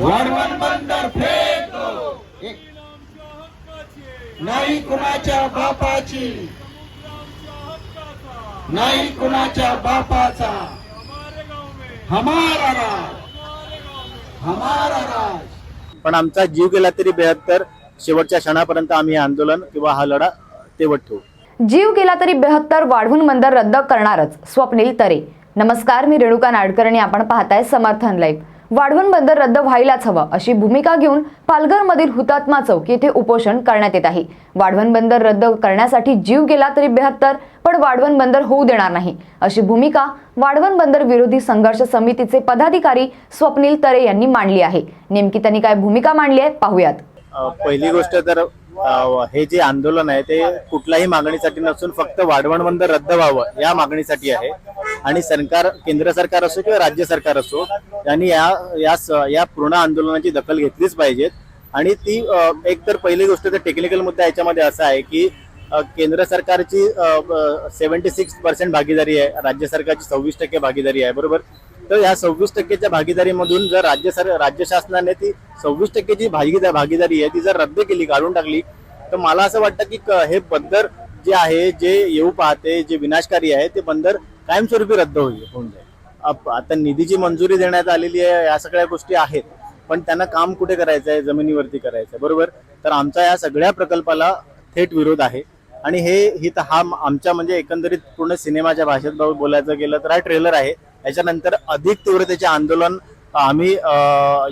वाढवण बंदर फेक दो एक- नाही कुणाच्या बापाची. नाही कुणाच्या बापाचा. हमारा राज. हमारा राज. पण आमचा जीव गेला तरी बेहत्तर. शेवटच्या क्षणापर्यंत आम्ही हे आंदोलन किंवा हा लढा तेवत ठेवू. जीव गेला तरी बेहत्तर वाढवून बंदर रद्द करणारच स्वप्नील तरे. नमस्कार मी रेणुका नाडकर आणि आपण पाहताय समर्थन लाईव्ह वाढवण बंदर रद्द व्हायलाच हवं अशी भूमिका घेऊन पालघरमधील हुतात्मा चौक येथे उपोषण करण्यात येत आहे. वाढवण बंदर रद्द करण्यासाठी जीव गेला तरी बेहत्तर पण वाढवण बंदर होऊ देणार नाही. अशी भूमिका वाढवण बंदर विरोधी संघर्ष समितीचे पदाधिकारी स्वप्नील तरे यांनी मांडली आहे. नेमकी त्यांनी काय भूमिका मांडली आहे पाहूयात. पहिली गोष्ट तर हे जे आंदोलन आहे ते कुठल्याही मागणीसाठी नसून फक्त वाढवण बंद रद्द व्हावं या मागणीसाठी आहे. आणि सरकार केंद्र सरकार असो किंवा राज्य सरकार असो यांनी या या या पूर्ण आंदोलनाची दखल घेतलीच पाहिजेत. आणि ती एक तर पहिली गोष्ट तर टेक्निकल मुद्दा याच्यामध्ये असा आहे की केंद्र सरकारची सेव्हन्टी सिक्स पर्सेंट भागीदारी आहे राज्य सरकारची सव्वीस टक्के भागीदारी आहे बरोबर? तर या सव्वीस टक्केच्या भागीदारीमधून जर राज्य सर राज्य शासनाने ती सव्वीस टक्केची भागीदार भागीदारी आहे ती जर रद्द केली काढून टाकली तर मला असं वाटतं की हे बंदर जे आहे जे येऊ पाहते जे विनाशकारी आहे ते बंदर कायमस्वरूपी रद्द होईल होऊन जाईल. अप- आता निधीची मंजुरी देण्यात आलेली आहे या सगळ्या गोष्टी आहेत पण त्यांना काम कुठे करायचं आहे जमिनीवरती करायचं आहे बरोबर? तर आमचा या सगळ्या प्रकल्पाला थेट विरोध आहे. आणि हे ही तर हा आमच्या म्हणजे एकंदरीत पूर्ण सिनेमाच्या भाषेत बोलायचं गेलं तर हा ट्रेलर आहे. याच्यानंतर अधिक तीव्रतेचे आंदोलन आम्ही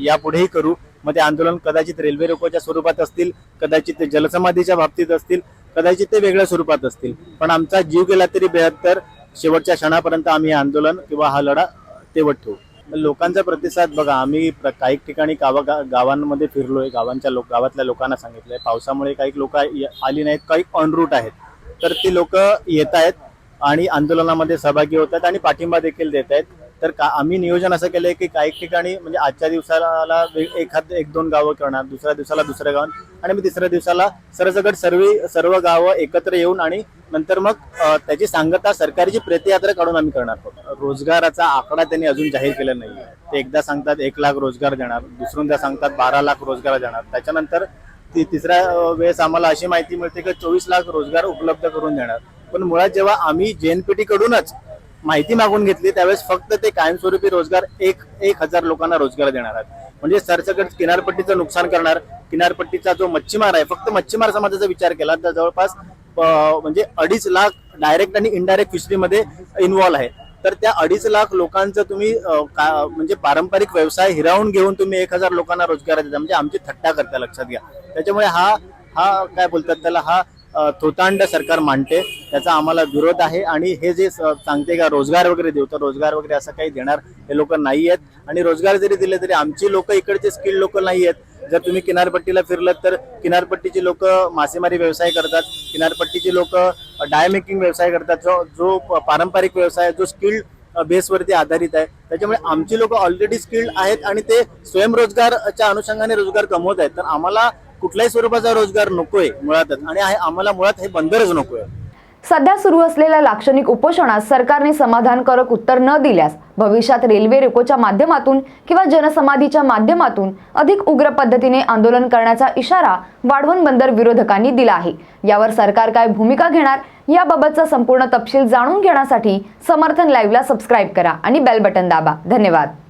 यापुढेही करू. मग ते आंदोलन कदाचित रेल्वे रोकोच्या स्वरूपात असतील कदाचित ते जलसमाधीच्या बाबतीत असतील कदाचित ते वेगळ्या स्वरूपात असतील. पण आमचा जीव गेला तरी बेहत्तर शेवटच्या क्षणापर्यंत आम्ही हे आंदोलन किंवा हा लढा तेवट ठेवू. लोकांचा प्रतिसाद बघा आम्ही प्र- काही ठिकाणी गावा गावांमध्ये फिरलोय गावांच्या लोक गावातल्या लोकांना सांगितलंय. पावसामुळे काही लोक आली नाहीत काही ऑनरूट आहेत. तर ती लोक येत आहेत आणि आंदोलनामध्ये सहभागी होत आहेत आणि पाठिंबा देखील देत आहेत. तर का आम्ही नियोजन असं केलं आहे की काही ठिकाणी म्हणजे आजच्या दिवसाला एखाद एक दोन गावं करणार दुसऱ्या दिवसाला दुसऱ्या गाव आणि मग तिसऱ्या दिवसाला सरसगट सर्व सर्व गावं एकत्र येऊन आणि नंतर मग त्याची सांगता सरकारची प्रतियात्रा काढून आम्ही करणार. आहोत रोजगाराचा आकडा त्यांनी अजून जाहीर केला नाही ते एकदा सांगतात एक लाख रोजगार देणार दुसऱ्यांदा सांगतात बारा लाख रोजगार देणार. त्याच्यानंतर ती तिसऱ्या वेळेस आम्हाला अशी माहिती मिळते की चोवीस लाख रोजगार उपलब्ध करून देणार. पण मुळात जेव्हा आम्ही जेएनपीटी कडूनच माहिती मागून घेतली त्यावेळेस फक्त ते कायमस्वरूपी रोजगार एक एक हजार लोकांना रोजगार देणार आहेत. म्हणजे सरसकट किनारपट्टीचं नुकसान करणार किनारपट्टीचा जो मच्छीमार आहे फक्त मच्छीमार समाजाचा विचार केला तर जवळपास म्हणजे अडीच लाख डायरेक्ट आणि इनडायरेक्ट फिशरीमध्ये इन्व्हॉल्व आहे. तर त्या अडीच लाख लोकांचं तुम्ही का- म्हणजे पारंपरिक व्यवसाय हिरावून घेऊन तुम्ही एक हजार लोकांना रोजगार देता. म्हणजे आमची थट्टा करता लक्षात घ्या. त्याच्यामुळे हा हा काय बोलतात त्याला हा थोतांड सरकार मांडते त्याचा आम्हाला विरोध आहे. आणि हे जे स- सांगते का रोजगार वगैरे देऊ तर रोजगार वगैरे असं काही देणार हे लोक नाही आहेत. आणि रोजगार जरी दिले तरी आमची लोक इकडचे स्किल्ड लोक नाही आहेत. जर तुम्ही किनारपट्टीला फिरलात तर किनारपट्टीची लोक मासेमारी व्यवसाय करतात. किनारपट्टीची लोक डाय मेकिंग व्यवसाय करतात. जो जो प- पारंपरिक व्यवसाय आहे, जो स्किल्ड बेसवरती आधारित आहे. त्याच्यामुळे आमची लोक ऑलरेडी स्किल्ड आहेत आणि ते स्वयंरोजगारच्या अनुषंगाने रोजगार कमवत आहेत. तर आम्हाला कुठल्याही स्वरूपाचा रोजगार नकोय मुळातच. आणि आम्हाला मुळात हे बंदरच नकोय. सध्या सुरू असलेल्या लाक्षणिक उपोषणात सरकारने समाधानकारक उत्तर न दिल्यास भविष्यात रेल्वे रोकोच्या माध्यमातून किंवा जनसमाधीच्या माध्यमातून अधिक उग्र पद्धतीने आंदोलन करण्याचा इशारा वाढवण बंदर विरोधकांनी दिला आहे. यावर सरकार काय भूमिका घेणार याबाबतचा संपूर्ण तपशील जाणून घेण्यासाठी समर्थन लाईव्हला सबस्क्राईब करा आणि बेल बटन दाबा. धन्यवाद.